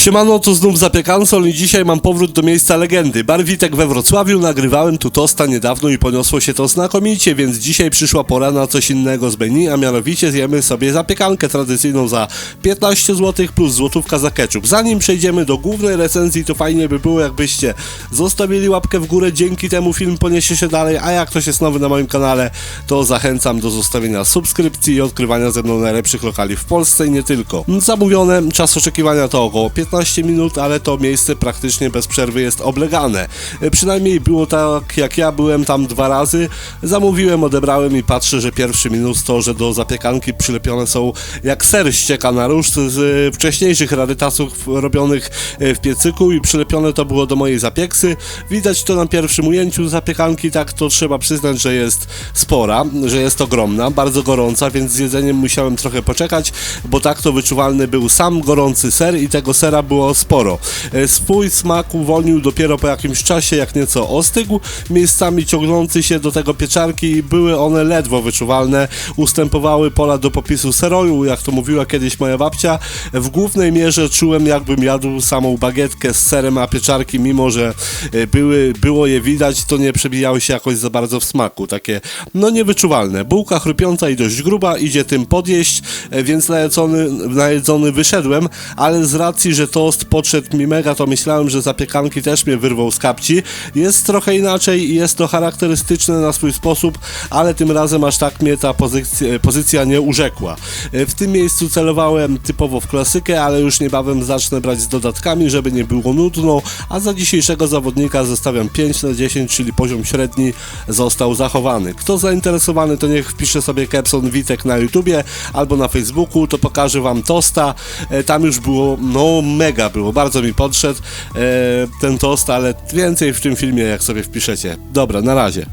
Siemano, tu znów Zapiekansol i dzisiaj mam powrót do miejsca legendy. Barwitek we Wrocławiu, nagrywałem tu tosta niedawno i poniosło się to znakomicie, więc dzisiaj przyszła pora na coś innego z menu, a mianowicie zjemy sobie zapiekankę tradycyjną za 15 zł plus złotówka za ketchup. Zanim przejdziemy do głównej recenzji, to fajnie by było jakbyście zostawili łapkę w górę, dzięki temu film poniesie się dalej, a jak ktoś jest nowy na moim kanale, to zachęcam do zostawienia subskrypcji i odkrywania ze mną najlepszych lokali w Polsce i nie tylko. Zamówione, czas oczekiwania to około 15 minut, ale to miejsce praktycznie bez przerwy jest oblegane. E, Przynajmniej było tak, jak ja byłem tam dwa razy. Zamówiłem, odebrałem i patrzę, że pierwszy minus to, że do zapiekanki przylepione są jak ser ścieka na róż z e, wcześniejszych rarytasów robionych e, w piecyku i przylepione to było do mojej zapieksy. Widać to na pierwszym ujęciu zapiekanki, tak to trzeba przyznać, że jest spora, że jest ogromna, bardzo gorąca, więc z jedzeniem musiałem trochę poczekać, bo tak to wyczuwalny był sam gorący ser i tego sera było sporo. E, Swój smak uwolnił dopiero po jakimś czasie, jak nieco ostygł, miejscami ciągnący się do tego pieczarki były one ledwo wyczuwalne, ustępowały pola do popisu seroju, jak to mówiła kiedyś moja babcia. W głównej mierze czułem jakbym jadł samą bagietkę z serem, a pieczarki, mimo że e, były, było je widać, to nie przebijały się jakoś za bardzo w smaku, takie no niewyczuwalne. Bułka chrupiąca i dość gruba, idzie tym podjeść, e, więc najedzony, najedzony wyszedłem, ale z racji, że tost podszedł mi mega, to myślałem, że zapiekanki też mnie wyrwą z kapci. Jest trochę inaczej i jest to charakterystyczne na swój sposób, ale tym razem aż tak mnie ta pozycja, pozycja nie urzekła. E, W tym miejscu celowałem typowo w klasykę, ale już niebawem zacznę brać z dodatkami, żeby nie było nudno, a za dzisiejszego zawodnika zostawiam 5 na 10, czyli poziom średni został zachowany. Kto zainteresowany, to niech wpisze sobie Kepson Witek na YouTubie albo na Facebooku, to pokażę wam tosta. E, Tam już było, no mega było, bardzo mi podszedł e, ten tost, ale więcej w tym filmie, jak sobie wpiszecie. Dobra, na razie.